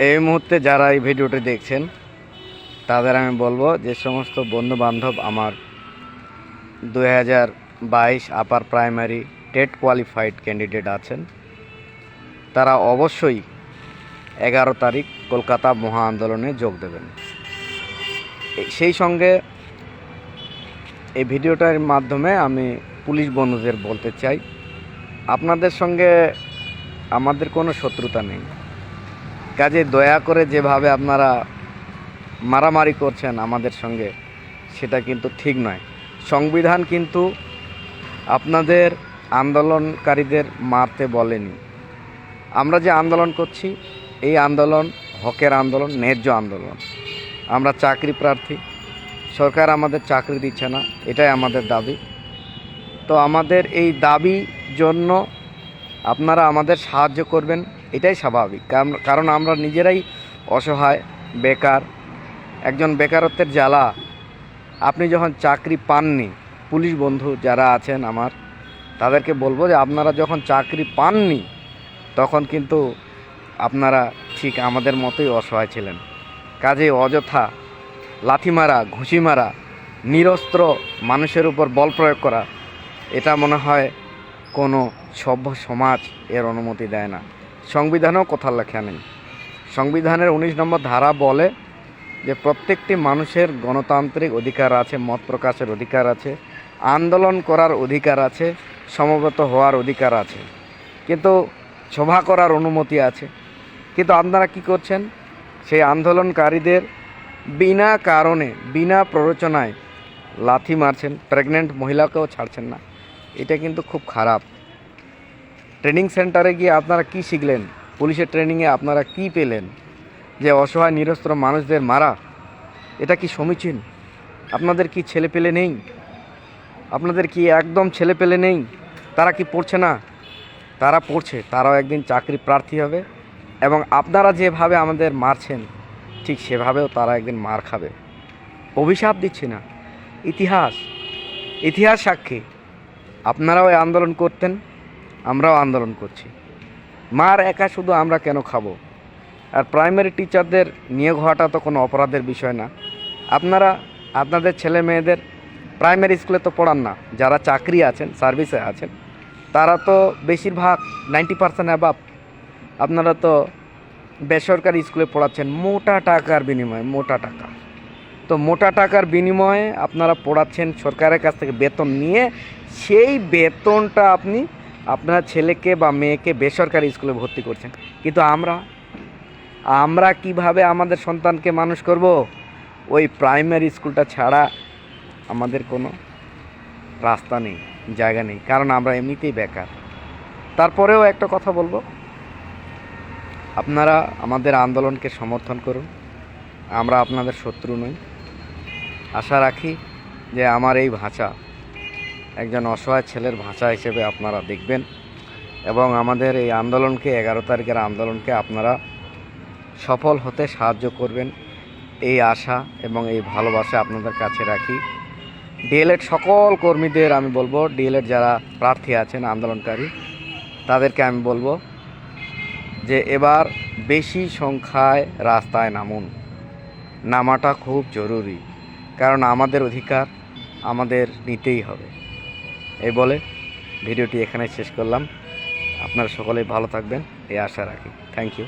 এই মুহূর্তে যারা এই ভিডিওটি দেখছেন, তাদের আমি বলব যে সমস্ত বন্ধু বান্ধব আমার দুই হাজার বাইশ upper primary TET qualified candidate আছেন। তারা অবশ্যই এগারো তারিখ কলকাতা মহা আন্দোলনে যোগ দেবেন। সেই সঙ্গে এই ভিডিওটার মাধ্যমে আমি পুলিশ বন্ধুদের বলতে চাই, আপনাদের সঙ্গে আমাদের কোনো শত্রুতা নেই। কাজে দয়া করে যেভাবে আপনারা মারামারি করছেন আমাদের সঙ্গে, সেটা কিন্তু ঠিক নয়। সংবিধান কিন্তু আপনাদের আন্দোলনকারীদের মারতে বলেনি। আমরা যে আন্দোলন করছি, এই আন্দোলন হকের আন্দোলন, ন্যায্য আন্দোলন। আমরা চাকরি প্রার্থী, সরকার আমাদের চাকরি দিচ্ছে না, এটাই আমাদের দাবি। তো আমাদের এই দাবি জন্য আপনারা আমাদের সাহায্য করবেন এটাই স্বাভাবিক। কারণ- আমরা নিজেরাই অসহায়, বেকার, একজন বেকারত্বের জ্বালা। আপনি যখন চাকরি পাননি, পুলিশ বন্ধু যারা আছেন আমার, তাদেরকে বলব যে আপনারা যখন চাকরি পাননি, তখন কিন্তু আপনারা ঠিক আমাদের মতোই অসহায় ছিলেন। কাজে অযথা লাথি মারা, ঘুষি মারা, নিরস্ত্র মানুষের উপর বল প্রয়োগ করা, এটা মনে হয় কোনো সভ্য সমাজ এর অনুমতি দেয় না। সংবিধানেও কোথাও লেখা নেই সংবিধানের উনিশ নম্বর ধারা বলে যে প্রত্যেকটি মানুষের গণতান্ত্রিক অধিকার আছে, মত প্রকাশের অধিকার আছে, আন্দোলন করার অধিকার আছে, সমবেত হওয়ার অধিকার আছে। কিন্তু সভা করার অনুমতি আছে। কিন্তু আপনারা কি করছেন? সেই আন্দোলনকারীদের বিনা কারণে, বিনা প্ররোচনায় লাথি মারছেন, প্রেগনেন্ট মহিলাকেও ছাড়ছেন না। এটা কিন্তু খুব খারাপ। ট্রেনিং সেন্টারে গিয়ে আপনারা কি শিখলেন? পুলিশের ট্রেনিংয়ে আপনারা কি পেলেন? যে অসহায়, নিরস্ত্র মানুষদের মারা, এটা কি সমীচীন? আপনাদের কি ছেলে পেলে নেই? আপনাদের কি একদম ছেলে পেলে নেই? তারা কি পড়ছে না? তারা পড়ছে, তারাও একদিন চাকরি প্রার্থী হবে এবং আপনারা যেভাবে আমাদের মারছেন, ঠিক সেভাবেও তারা একদিন মার খাবে। অভিশাপ দিচ্ছি না। ইতিহাস ইতিহাস সাক্ষী। আপনারাও এই আন্দোলন করতেন। আমরাও আন্দোলন করছি। মার একা শুধু আমরা কেন খাব? আর প্রাইমারি টিচারদের নিয়োগ হওয়াটা তো কোনো অপরাধের বিষয় না। আপনারা, আপনাদের ছেলে মেয়েদের প্রাইমারি স্কুলে তো পড়ান না। যারা চাকরি আছেন সার্ভিসে আছেন, তারা তো বেশিরভাগ নাইনটি পার্সেন্ট অ্যাবাব আপনারা তো বেসরকারি স্কুলে পড়াচ্ছেন, মোটা টাকার বিনিময়ে, মোটা টাকা। তো মোটা টাকার বিনিময়ে আপনারা পড়াচ্ছেন সরকারের কাছ থেকে বেতন নিয়ে, সেই বেতনটা আপনি আপনার ছেলেকে বা মেয়েকে বেসরকারি স্কুলে ভর্তি করছেন। কিন্তু আমরা আমরা কীভাবে আমাদের সন্তানকে মানুষ করব? ওই প্রাইমারি স্কুলটা ছাড়া আমাদের কোনো রাস্তা নেই, জায়গা নেই, কারণ আমরা এমনিতেই বেকার। তারপরেও একটা কথা বলব, আপনারা আমাদের আন্দোলনকে সমর্থন করুন, আমরা আপনাদের শত্রু নই। আশা রাখি যে আমার এই ভাষা একজন অসহায় ছেলের ভাষা হিসেবে আপনারা দেখবেন এবং আমাদের এই আন্দোলনকে এগারো তারিখের আন্দোলনকে আপনারা সফল হতে সাহায্য করবেন। এই আশা এবং এই ভালোবাসা আপনাদের কাছে রাখি। ডিএলএড সকল কর্মীদের আমি বলব, ডিএলএড যারা প্রার্থী আছেন, আন্দোলনকারী, তাদেরকে আমি বলব যে এবার বেশি সংখ্যায় রাস্তায় নামুন। নামাটা খুব জরুরি, কারণ আমাদের অধিকার আমাদের নিতেই হবে। এই বলে ভিডিওটি এখানে শেষ করলাম। আপনারা সকলেই ভালো থাকবেন, এই আশা রাখি। Thank you